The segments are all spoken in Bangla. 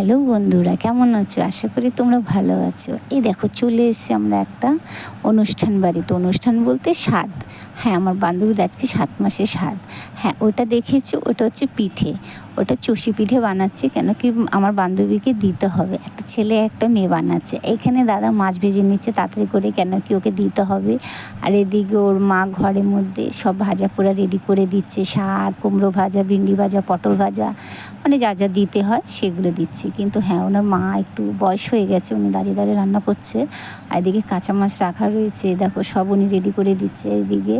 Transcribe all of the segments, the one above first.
হ্যালো বন্ধুরা, কেমন আছো? আশা করি তোমরা ভালো আছো। এই দেখো, চলে এসেছি আমরা একটা অনুষ্ঠান বাড়িতে। অনুষ্ঠান বলতে স্বাদ। হ্যাঁ আমার বান্ধবীর আজকে সাত মাসে স্বাদ। হ্যাঁ ওটা দেখেছ? ওটা হচ্ছে পিঠে। ওটা চষি পিঠে বানাচ্ছে কেন কি আমার বান্ধবীকে দিতে হবে। একটা ছেলে, একটা মেয়ে বানাচ্ছে। এখানে দাদা মাছ ভেজে নিচ্ছে, তাড়াতাড়ি করে কেন কি ওকে দিতে হবে? আর এদিকে ওর মা ঘরের মধ্যে সব ভাজা পোড়া রেডি করে দিচ্ছে। শাক, কুমড়ো ভাজা, ভিন্ডি ভাজা, পটল ভাজা। মানে যা যা দিতে হয় সেগুলো দিচ্ছি। কিন্তু হ্যাঁ ওনার মা একটু বয়স হয়ে গেছে, উনি দাঁড়িয়ে দাঁড়িয়ে রান্না করছে। আর এদিকে কাঁচা মাছ রাখা রয়েছে, দেখো সব উনি রেডি করে দিচ্ছে। এদিকে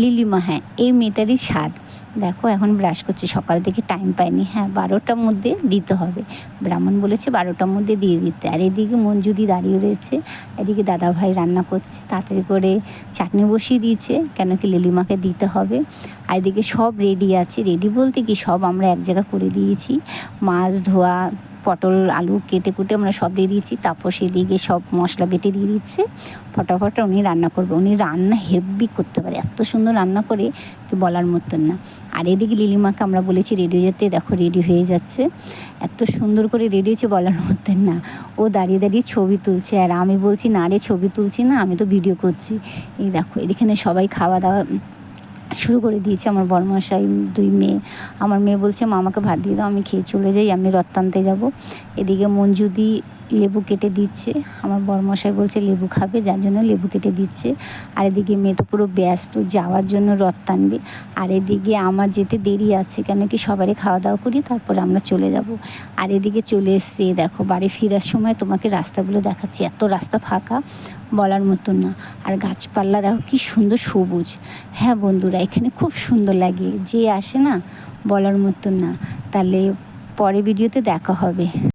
লিলিমা হ্যাঁ এই মেয়েটারই স্বাদ। দেখো, এখন ব্রাশ করছি। সকাল থেকে টাইম পাইনি। হ্যাঁ বারোটার মধ্যে দিতে হবে। ব্রাহ্মণ বলেছে বারোটার মধ্যে দিয়ে দিতে। আর এদিকে মঞ্জুদি দাঁড়িয়ে রয়েছে। এদিকে দাদা ভাই রান্না করছে। তাড়াতাড়ি করে চাটনি বসিয়ে দিয়েছে, কেন কি লিলিমাকে দিতে হবে। আর এদিকে সব রেডি আছে। রেডি বলতে কি, সব আমরা এক জায়গা করে দিয়েছি। মাছ ধোয়া পটল, আলু কেটে কুটে আমরা সব দিয়ে দিয়েছি তারপর সেদিকে সব মশলা বেটে দিয়ে দিচ্ছে। ফটাফট উনি রান্না করবে। উনি রান্না হেভি করতে পারে। এত সুন্দর রান্না করে কি বলার মতন না। আর এদিকে লিলিমাকে আমরা বলেছি, রেডি যেতে। দেখো, রেডি হয়ে যাচ্ছে। এত সুন্দর করে রেডি হয়েছে বলার মতন না। ও দাঁড়িয়ে দাঁড়িয়ে ছবি তুলছে। আর আমি বলছি, না রে, ছবি তুলছি না। আমি তো ভিডিও করছি। এই দেখো এখানে সবাই খাওয়া দাওয়া শুরু করে দিয়েছে আমার বড়মশাই দুই মেয়ে। আমার মেয়ে বলছে, মা, আমাকে ভাত দিয়ে দাও, আমি খেয়ে চলে যাই, আমি রত্তান্তে যাব। এদিকে মঞ্জুদি লেবু কেটে দিচ্ছে। আমার বড়মশাই বলছে, লেবু খাবে, যার জন্য লেবু কেটে দিচ্ছে। আর এদিকে মেয়ে তো পুরো ব্যস্ত, যাওয়ার জন্য রথ টানবে। আর এদিকে আমার যেতে দেরি আছে, কেন কি সবারই খাওয়া দাওয়া করি, তারপর আমরা চলে যাব। আর এদিকে চলে এসছে, দেখো, বাড়ি ফেরার সময় তোমাকে রাস্তাগুলো দেখাচ্ছি, এত রাস্তা ফাঁকা। বলার মতন না। আর গাছপালা দেখো কি সুন্দর সবুজ। হ্যাঁ বন্ধুরা, এখানে খুব সুন্দর লাগে। যে আসে না, বলার মতন না। তাহলে পরে ভিডিওতে দেখা হবে।